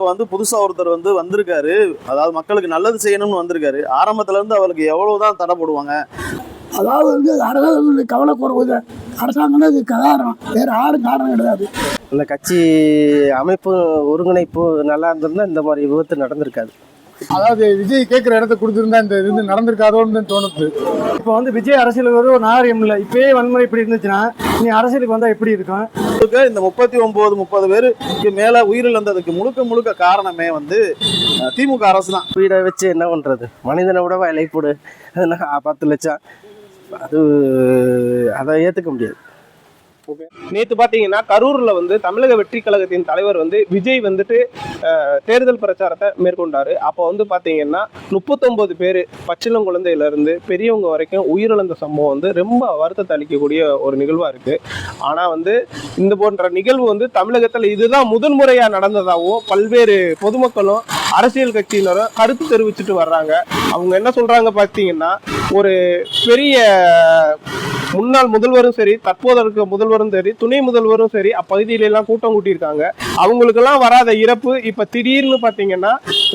இப்போ வந்து புதுசா ஒருத்தர் வந்து வந்திருக்காரு. அதாவது மக்களுக்கு நல்லது செய்யணும்னு வந்திருக்காரு. ஆரம்பத்துல இருந்து அவருக்கு எவ்வளவுதான் தடை போடுவாங்க? அதாவது வந்து அரசாங்கத்துடைய கவலைக்குறவு அரசாங்கம் தான் இது காரணம் வேறு யாரும் காரணம் கிடையாது. இந்த கட்சி அமைப்பு ஒருங்கிணைப்பு நல்லா இருந்திருந்தா இந்த மாதிரி விபத்து நடந்திருக்காது. அதாவது விஜய் கேட்குற இடத்த கொடுத்துருந்தா இந்த இது நடந்திருக்காதோன்னு தோணுது. இப்போ வந்து விஜய் வருவது ஒரு நாகரிகம் இல்லை. இப்பயே வன்முறை இப்படி இருந்துச்சுன்னா நீ அரசியலுக்கு வந்தால் எப்படி இருக்கும்? முழுக்க இந்த முப்பத்தி ஒன்பது முப்பது பேருக்கு மேல உயிரிழந்ததுக்கு முழுக்க முழுக்க காரணமே வந்து திமுக அரசு தான். வீடை வச்சு என்ன பண்ணுறது மனிதனை விட விலை போடு. பத்து லட்சம். அது அதை ஏற்றுக்க முடியாது. நேற்று பார்த்தீங்கன்னா கரூரில் வந்து தமிழக வெற்றி கழகத்தின் தலைவர் வந்து விஜய் வந்துட்டு தேர்தல் பிரச்சாரத்தை மேற்கொண்டார். அப்போ வந்து பார்த்தீங்கன்னா முப்பத்தொன்பது பேர் பச்சிளம் குழந்தையிலேருந்து பெரியவங்க வரைக்கும் உயிரிழந்த சம்பவம் வந்து ரொம்ப வருத்தத்தை அளிக்கக்கூடிய ஒரு நிகழ்வாக இருக்குது ஆனால் வந்து இந்த போன்ற நிகழ்வு வந்து தமிழகத்தில் இதுதான் முதன்முறையாக நடந்ததாகவும் பல்வேறு பொதுமக்களும் அரசியல் கட்சியினரும் கருத்து தெரிவிச்சுட்டு வர்றாங்க. அவங்க என்ன சொல்கிறாங்க பார்த்தீங்கன்னா ஒரு பெரிய முன்னாள் முதல்வரும் சரி தற்போது இருக்க முதல்வரும் சரி துணை முதல்வரும் சரி அப்பகுதியில எல்லாம் கூட்டம் கூட்டியிருக்காங்க. அவங்களுக்கெல்லாம் வராத இறப்பு இப்ப திடீர்னு பாத்தீங்கன்னா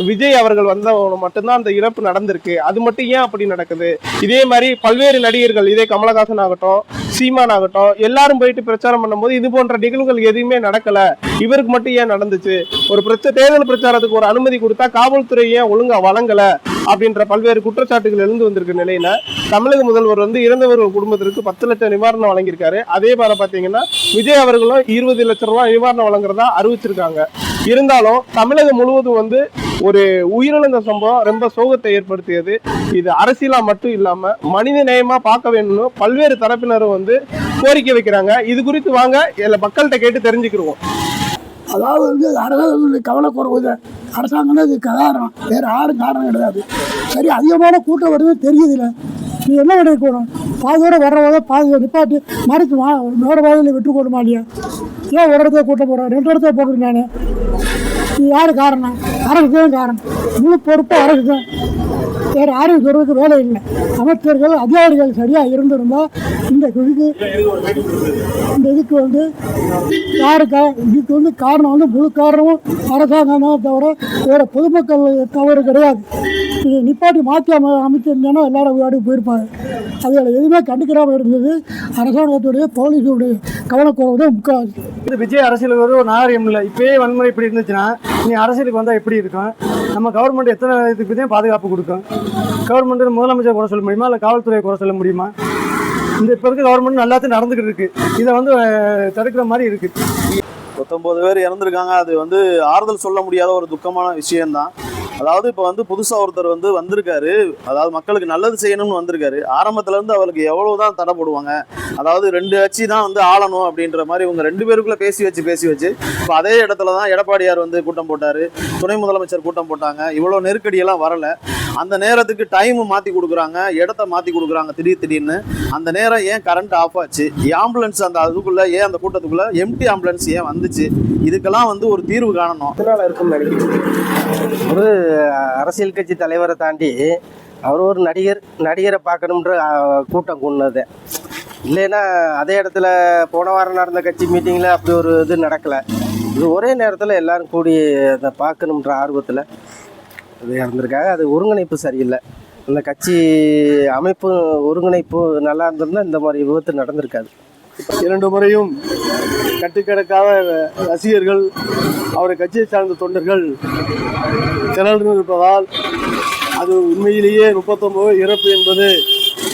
விஜய் அவர்கள் வந்தவங்க மட்டும்தான் அந்த இறப்பு நடந்திருக்கு. அது மட்டும் ஏன் அப்படி நடக்குது? இதே மாதிரி பல்வேறு நடிகர்கள் இதே கமலஹாசன் ஆகட்டும் சீமான் ஆகட்டும் எல்லாரும் போயிட்டு பிரச்சாரம் பண்ணும்போது இது போன்ற நிகழ்வுகள் எதுவுமே நடக்கல. இவருக்கு மட்டும் ஏன் நடந்துச்சு? ஒரு பிரச்ச தேர்தல் பிரச்சாரத்துக்கு ஒரு அனுமதி கொடுத்தா காவல்துறை ஏன் ஒழுங்கா வழங்கல? அப்படின்ற பல்வேறு குற்றச்சாட்டுகள் எழுந்து வந்திருக்க நிலையில தமிழக முதல்வர் வந்து இறந்தவர் குடும்பத்திற்கு பத்து லட்சம் நிவாரணம் வழங்கியிருக்காரு. அதே போல பாத்தீங்கன்னா விஜய் அவர்களும் இருபது லட்சம் ரூபாய் நிவாரணம் வழங்குறதா அறிவிச்சிருக்காங்க. இருந்தாலும் தமிழகம் முழுவதும் வந்து ஒரு உயிரிழந்த சம்பவம் ரொம்ப சோகத்தை ஏற்படுத்தியது. இது அரசியலா மட்டும் இல்லாம மனித நேயமா பார்க்க வேணும்னு பல்வேறு தரப்பினரும் வந்து கோரிக்கை வைக்கிறாங்க. இது குறித்து வாங்க எல்லா மக்கள்கிட்ட கேட்டு தெரிஞ்சுக்கிடுவோம் அதாவது வந்து அரசு கவலைக்குறவு அரசாங்கம் தான் இது காரணம் வேறு யாரும் காரணம் கிடையாது. சரி அதிகமான கூட்டம் வருது தெரியுதுல்ல. நீ என்ன கிடைக்கணும் பாதியோட வர்றவங்க பாதி நிப்பாட்டி மறைச்சு வா வேறு பாதையில் விட்டு போட ஏன் ஒரு இடத்துல கூட்டம் போகிறேன் ரெண்டு இடத்துல போடுறேன் நான். நீ யார் காரணம்? அரசு தான் காரணம். முழு பொறுப்பு அரசு தான். வேறு யாரும் சொல்றதுக்கு வேலை இல்லை. அமைச்சர்கள் அதிகாரிகள் சரியாக இருந்திருந்தால் இந்த இதுக்கு இந்த இதுக்கு வந்து யாருக்கா இதுக்கு வந்து காரணம் வந்து முழு காரணமும் அரசாங்கம் தான் தவிர வேறு பொதுமக்கள் தவறு கிடையாது. இது நிப்பாட்டி மாற்றி அமை அமைச்சிருந்தோன்னா எல்லாரும் விளையாடி போயிருப்பாங்க. அதில் எதுவுமே கண்டுக்கிறாமல் இருந்தது அரசாங்கத்துடைய போலீஸுடைய கவனக்குறவு தான் முக்கால்வாசி இது விஜய் அரசியலுக்கு வருவது ஒரு நாகரிகம் இல்லை. இப்பயே வன்முறை இப்படி இருந்துச்சுன்னா நீ அரசியலுக்கு வந்தால் எப்படி இருக்கும் நம்ம கவர்மெண்ட் எத்தனை இதுக்கு தான் பாதுகாப்பு கொடுக்கும். கவர்மெண்ட் முதலமைச்சர் குறை சொல்ல முடியுமா? இல்லை காவல்துறையை குறை சொல்ல முடியுமா? இந்த இப்போ இருக்க கவர்மெண்ட் நல்லாத்தையும் நடந்துக்கிட்டு இருக்கு. இதை வந்து தடுக்கிற மாதிரி இருக்கு. பத்தொம்பது பேர் இறந்துருக்காங்க. அது வந்து ஆறுதல் சொல்ல முடியாத ஒரு துக்கமான விஷயம்தான். அதாவது இப்போ வந்து புதுசாக ஒருத்தர் வந்து வந்திருக்காரு. அதாவது மக்களுக்கு நல்லது செய்யணும்னு வந்திருக்காரு. ஆரம்பத்துலேருந்து இருந்து எவ்வளோ தான் தடை போடுவாங்க. அதாவது ரெண்டு கட்சி தான் வந்து ஆளணும் அப்படின்ற மாதிரி இவங்க ரெண்டு பேருக்குள்ளே பேசி வச்சு பேசி வச்சு இப்போ அதே இடத்துல தான் எடப்பாடியார் வந்து கூட்டம் போட்டார். துணை முதலமைச்சர் கூட்டம் போட்டாங்க. இவ்வளோ நெருக்கடியெல்லாம் வரல. அந்த நேரத்துக்கு டைமு மாற்றி கொடுக்குறாங்க. இடத்த மாற்றி கொடுக்குறாங்க திடீர் திடீர்னு. அந்த நேரம் ஏன் கரண்ட் ஆஃப் ஆச்சு? ஆம்புலன்ஸ் அந்த அதுக்குள்ளே ஏன் அந்த கூட்டத்துக்குள்ளே? எம்டி ஆம்புலன்ஸ் ஏன் வந்துச்சு? இதுக்கெல்லாம் வந்து ஒரு தீர்வு காணணும். எதனால இருக்கும்னு ஒரு அரசியல் கட்சி தலைவரை தாண்டி அவர் ஒரு நடிகர் நடிகரை பார்க்கணுன்ற கூட்டம் கொண்டது இல்லைன்னா அதே இடத்துல போன வாரம் நடந்த கட்சி மீட்டிங்கில் அப்படி ஒரு இது நடக்கலை. இது ஒரே நேரத்தில் எல்லோரும் கூடி அதை பார்க்கணுன்ற ஆர்வத்தில் அது இறந்துருக்காங்க. அது ஒருங்கிணைப்பு சரியில்லை. அந்த கட்சி அமைப்பு ஒருங்கிணைப்பு நல்லா இருந்திருந்தால் இந்த மாதிரி விபத்து நடந்திருக்காது. இரண்டு முறையும் கட்டுக்கடக்காத ரசிகர்கள் அவரை கட்சியை சார்ந்த தொண்டர்கள் திரண்டு இருப்பதால் அது உண்மையிலேயே முப்பத்தொன்பது இறப்பு என்பது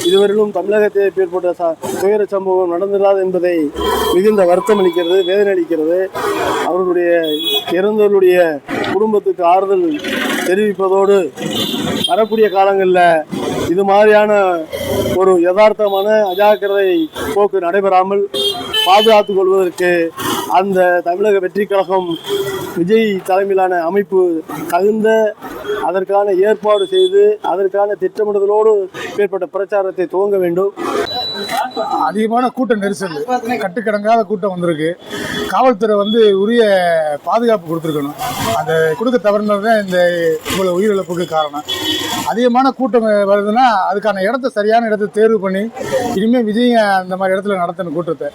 இதுவரையிலும் தமிழகத்தை ஏற்பட்ட ச துயர சம்பவம் நடந்திராது என்பதை மிகுந்த வருத்தம் அளிக்கிறது வேதனை அளிக்கிறது. அவர்களுடைய இறந்தவர்களுடைய குடும்பத்துக்கு ஆறுதல் தெரிவிப்பதோடு வரக்கூடிய காலங்களில் இது மாதிரியான ஒரு யதார்த்தமான அஜாக்கிரதை போக்கு நடைபெறாமல் பாதுகாத்துக் கொள்வதற்கு அந்த தமிழக வெற்றி கழகம் விஜய் தலைமையிலான அமைப்பு தகுந்த அதற்கான ஏற்பாடு செய்து அதற்கான திட்டமிடுதலோடு ஏற்பட்ட பிரச்சாரத்தை துவங்க வேண்டும். அதிகமான கூட்ட நெரிசல் கட்டுக்கடங்காத கூட்டம் வந்திருக்கு. காவல்துறை வந்து உரிய பாதுகாப்பு கொடுத்துருக்கணும். அந்த கொடுக்க தவறுனது தான் இந்த இவ்வளோ உயிரிழப்புக்கு காரணம். அதிகமான கூட்டம் வருதுன்னா அதுக்கான இடத்த சரியான இடத்த தேர்வு பண்ணி இனிமேல் விஜய் அந்த மாதிரி இடத்துல நடத்தணும் கூட்டத்தை.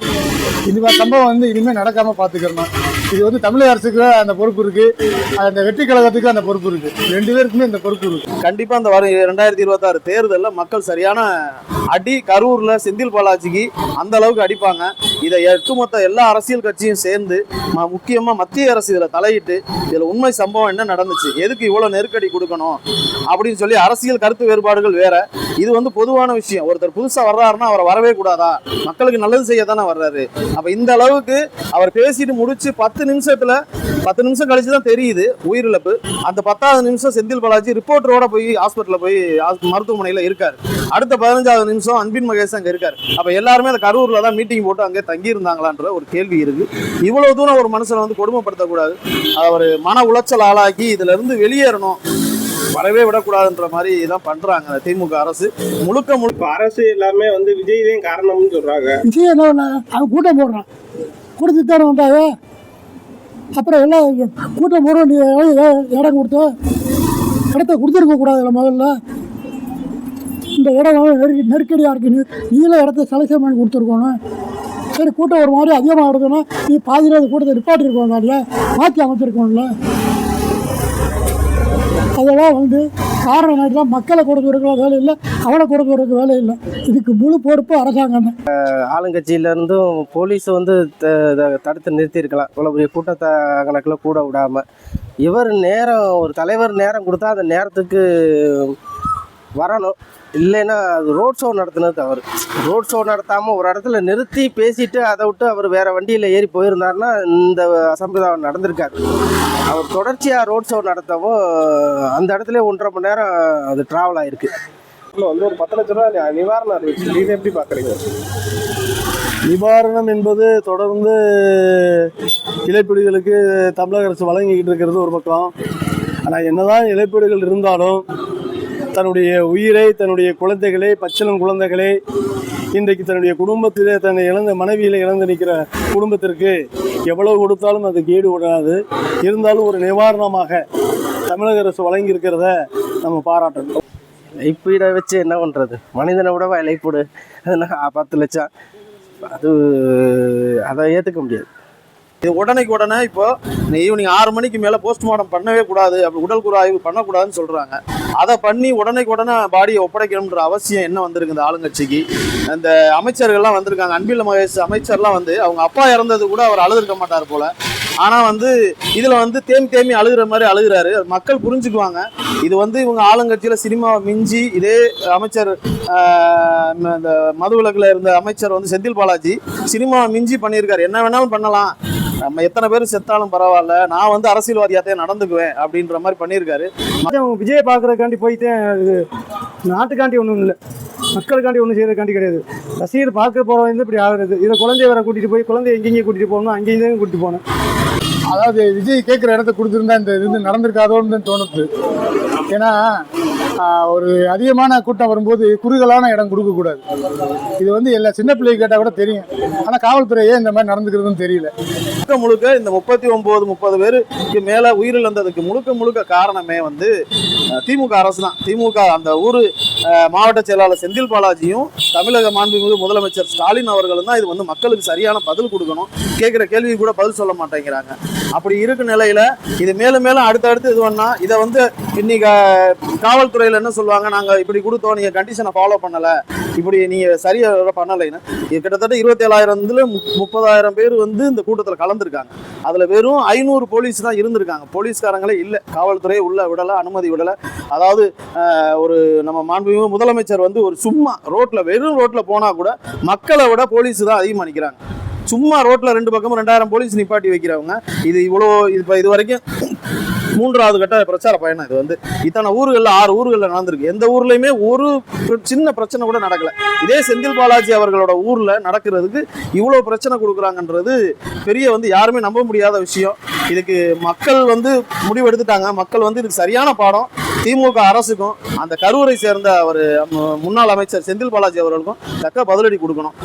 இது மாதிரி சம்பவம் வந்து இனிமேல் நடக்காமல் பார்த்துக்கிறணும் இது வந்து தமிழக அரசுக்கு அந்த பொறுப்பு இருக்குது அந்த வெற்றி கழகத்துக்கு அந்த பொறுப்பு இருக்குது ரெண்டு பேருக்குமே இந்த பொறுப்பு இருக்குது கண்டிப்பா அந்த வரும் ரெண்டாயிரத்தி இருபத்தாறு தேர்தலில் மக்கள் சரியான அடி கரூர்ல செந்தில் பாலாஜிக்கு அந்த அளவுக்கு அடிப்பாங்க. இதை ஒட்டுமொத்த எல்லா அரசியல் கட்சியும் சேர்ந்து முக்கியமாக மத்திய அரசு இதில் தலையிட்டு இதில் உண்மை சம்பவம் என்ன நடந்துச்சு? எதுக்கு இவ்வளோ நெருக்கடி கொடுக்கணும்? அப்படின்னு சொல்லி அரசியல் கருத்து வேறுபாடுகள் வேற. இது வந்து பொதுவான விஷயம். ஒருத்தர் புதுசா வர்றாருன்னா அவரை வரவே கூடாதா? மக்களுக்கு நல்லது செய்ய தானே வர்றாரு. அப்போ இந்த அளவுக்கு அவர் பேசிட்டு முடிச்சு பத்து நிமிஷத்தில் பத்து நிமிஷம் கழிச்சு தான் தெரியுது உயிரிழப்பு. அந்த பத்தாவது நிமிஷம் செந்தில் பாலாஜி ரிப்போர்ட்டரோட போய் ஹாஸ்பிட்டலில் போய் ஹாஸ்- மருத்துவமனையில இருக்காரு. அடுத்த பதினஞ்சாவது நிமிஷம் அன்பின் மகேஷ் அங்க இருக்காரு. அப்ப எல்லாருமே அந்த கரூர்ல தான் மீட்டிங் போட்டு அங்கே தங்கி இருந்தாங்களான்ற ஒரு கேள்வி இருக்கு. இவ்வளவு தூரம் ஒரு மனுஷனை வந்து கொடுமைப்படுத்தக்கூடாது. அவர் மன உளைச்சல் ஆளாக்கி இதுல இருந்து வெளியேறணும். வரவே விடக்கூடாதுன்ற மாதிரி தான் பண்றாங்க அந்த திமுக அரசு. முழுக்க முழுக்க அரசு எல்லாமே வந்து விஜய் தான் காரணம்னு சொல்றாங்க. விஷயம் என்ன அவன் கூட்டம் போடுறான். கொடுத்துட்டு தானே வந்தாங்க அப்புறம் எல்லாம் கூட்டம் போடுறோம் நீ இடம் இடம் கொடுத்த? இடத்த கொடுத்துருக்க கூடாதுல்ல முதல்ல. இந்த இடம் வந்து நெருக்கி நெருக்கடியாக இருக்கு. நீ நீல இடத்த செலக்ஷன் பண்ணி கொடுத்துருக்கணும் சரி கூட்டம் ஒரு மாதிரி அதிகமாக இருக்குன்னா நீ பாதியில் கூட்டத்தை கூட்டத்தை நிப்பாட்டிருக்கோம் இல்லையா? மாற்றி அமைச்சிருக்கோம்ல அதெல்லாம் வந்து காரணம் என்னன்னா மக்களை கொடுத்து இருக்கிற வேலை இல்லை அவனை கொடுத்து வேலை இல்லை. இதுக்கு முழு பொறுப்பு அரசாங்கம் தான் போலீஸ் வந்து த- தடுத்து நிறுத்தியிருக்கலாம். இவ்வளோ பெரிய கூட்டத்தை கணக்கில் கூட விடாமல் இவர் நேரம் ஒரு தலைவர் நேரம் கொடுத்தா அந்த நேரத்துக்கு வரணும். இல்லைன்னா அது ரோட் ஷோ நடத்தினது தவறு. ரோட் ஷோ நடத்தாமல் ஒரு இடத்துல நிறுத்தி பேசிட்டு அதை விட்டு அவர் வேறு வண்டியில் ஏறி போயிருந்தாருன்னா இந்த அசம்பிரதாயம் நடந்திருக்காரு அவர் தொடர்ச்சியாக ரோட் ஷோ நடத்தவும் அந்த இடத்துல ஒன்றரை மணி நேரம் அது ட்ராவல் ஆகிருக்கு இதுல வந்து ஒரு பத்து லட்ச ரூபா நிவாரணம் அறிவிச்சு இதை எப்படி பாக்குறீங்க? நிவாரணம் என்பது தொடர்ந்து இழப்பீடுகளுக்கு தமிழக அரசு வழங்கிக்கிட்டு இருக்கிறது ஒரு பக்கம். ஆனால் என்னதான் இழப்பீடுகள் இருந்தாலும் தன்னுடைய உயிரை தன்னுடைய குழந்தைகளை பச்சளம் குழந்தைகளை இன்றைக்கு தன்னுடைய குடும்பத்திலே தன்னை இழந்த மனைவியில் இழந்து நிற்கிற குடும்பத்திற்கு எவ்வளவு கொடுத்தாலும் அது கேடு விடாது. இருந்தாலும் ஒரு நிவாரணமாக தமிழக அரசு வழங்கியிருக்கிறத நம்ம பாராட்டணும் இழப்பீடை வச்சு என்ன பண்ணுறது மனிதனை வேலை போடு அதெல்லாம் பத்து லட்சம் அது அதை ஏற்றுக்க முடியாது. இது உடனைக்கு உடனே இப்போ ஈவினிங் ஆறு மணிக்கு மேலே போஸ்ட்மார்ட்டம் பண்ணவே கூடாது. அப்படி உடல் குறு ஆய்வு பண்ணக்கூடாதுன்னு சொல்கிறாங்க அதை பண்ணி உடனைக்கு உடனே பாடியை ஒப்படைக்கணுன்ற அவசியம் என்ன வந்திருக்கு இந்த ஆளுங்கட்சிக்கு? இந்த அமைச்சர்கள்லாம் வந்திருக்காங்க. அன்பில் மகேஷ் அமைச்சர்லாம் வந்து அவங்க அப்பா இறந்தது கூட அவர் அழுதுருக்க மாட்டார் போல். ஆனால் வந்து இதில் வந்து தேமி தேமி அழுகிற மாதிரி அழுகுறாரு. மக்கள் புரிஞ்சுக்குவாங்க. இது வந்து இவங்க ஆளுங்கட்சியில் சினிமாவை மிஞ்சி இதே அமைச்சர் இந்த மதுவிலக்கில் இருந்த அமைச்சர் வந்து செந்தில் பாலாஜி சினிமாவை மிஞ்சி பண்ணியிருக்காரு. என்ன வேணாலும் பண்ணலாம். நம்ம எத்தனை பேர் செத்தாலும் பரவாயில்ல. நான் வந்து அரசியல்வாதியாத்தே நடந்துக்குவேன் அப்படின்ற மாதிரி பண்ணியிருக்காரு. விஜய் விஜயை பார்க்குறதுக்காண்டி போயிட்டு இது நாட்டுக்காண்டி ஒன்றும் இல்லை. மக்களுக்காண்டி ஒன்றும் செய்யறதுக்காண்டி கிடையாது. ரசிகர் பார்க்க போகிறவங்க வந்து இப்படி ஆகுறது. இதை குழந்தைய வர கூட்டிகிட்டு போய் குழந்தைய எங்கெங்கேயும் கூட்டிகிட்டு போகணும் அங்கேயும் தான் கூட்டிகிட்டு போகணும். அதாவது விஜய் கேட்குற இடத்த கொடுத்துருந்தா இந்த இது நடந்திருக்காதோன்னு தான் தோணுது. ஏன்னா ஒரு அதிகமான கூட்டம் வரும்போது குறுகலான இடம் கொடுக்கக்கூடாது இது வந்து எல்லா சின்ன பிள்ளைங்க கேட்டால் கூட தெரியும். ஆனால் காவல்துறை ஏன் இந்த மாதிரி நடந்துக்கிறதுன்னு தெரியல. முழுக்க முழுக்க இந்த முப்பத்தி ஒன்பது முப்பது பேருக்கு மேல உயிரிழந்ததுக்கு முழுக்க முழுக்க காரணமே வந்து திமுக அரசு தான் திமுக அந்த ஊர் மாவட்ட செயலாளர் செந்தில் பாலாஜியும் தமிழக மாண்புமிகு முதலமைச்சர் ஸ்டாலின் அவர்களும் தான் இது வந்து மக்களுக்கு சரியான பதில் கொடுக்கணும். கேட்குற கேள்வி கூட பதில் சொல்ல மாட்டேங்கிறாங்க. அப்படி இருக்க நிலையில் இது மேலும் மேலும் அடுத்தடுத்து இது பண்ணால் இதை வந்து இன்னைக்கு காவல்துறையில் என்ன சொல்லுவாங்க? நாங்கள் இப்படி கொடுத்தோம் நீங்கள் கண்டிஷனை ஃபாலோ பண்ணலை. இப்படி நீங்கள் சரியாக பண்ணலைன்னு. இது கிட்டத்தட்ட இருபத்தேழாயிரத்துல முப்பதாயிரம் பேர் வந்து இந்த கூட்டத்தில் கலந்துருக்காங்க. அதில் வெறும் ஐநூறு போலீஸ் தான் இருந்திருக்காங்க. போலீஸ்காரங்களே இல்லை. காவல்துறையை உள்ள விடலை அனுமதி விடலை. அதாவது ஒரு நம்ம மாண்பு முதலமைச்சர் வந்து ஒரு சும்மா ரோட்டில் வெறும் ரோட்டில் போனால் கூட மக்களை விட போலீஸ் தான் அதிகமாக நிற்கிறாங்க சும்மா ரோட்டில் ரெண்டு பக்கமும் ரெண்டாயிரம் போலீஸ் நிப்பாட்டி வைக்கிறவங்க. இது இவ்வளோ இப்போ இது வரைக்கும் மூன்றாவது கட்ட பிரச்சார பயணம் இது வந்து. இத்தனை ஊர்களில் ஆறு ஊர்களில் நடந்திருக்கு. எந்த ஊர்லேயுமே ஒரு சின்ன பிரச்சனை கூட நடக்கல. இதே செந்தில் பாலாஜி அவர்களோட ஊரில் நடக்கிறதுக்கு இவ்வளோ பிரச்சனை கொடுக்குறாங்கன்றது பெரிய வந்து யாருமே நம்ப முடியாத விஷயம். இதுக்கு மக்கள் வந்து முடிவெடுத்துட்டாங்க. மக்கள் வந்து இதுக்கு சரியான பாடம். திமுக அரசுக்கும் அந்த கரூரை சேர்ந்த அவர் முன்னாள் அமைச்சர் செந்தில் பாலாஜி அவர்களுக்கும் தக்க பதிலடி கொடுக்கணும்.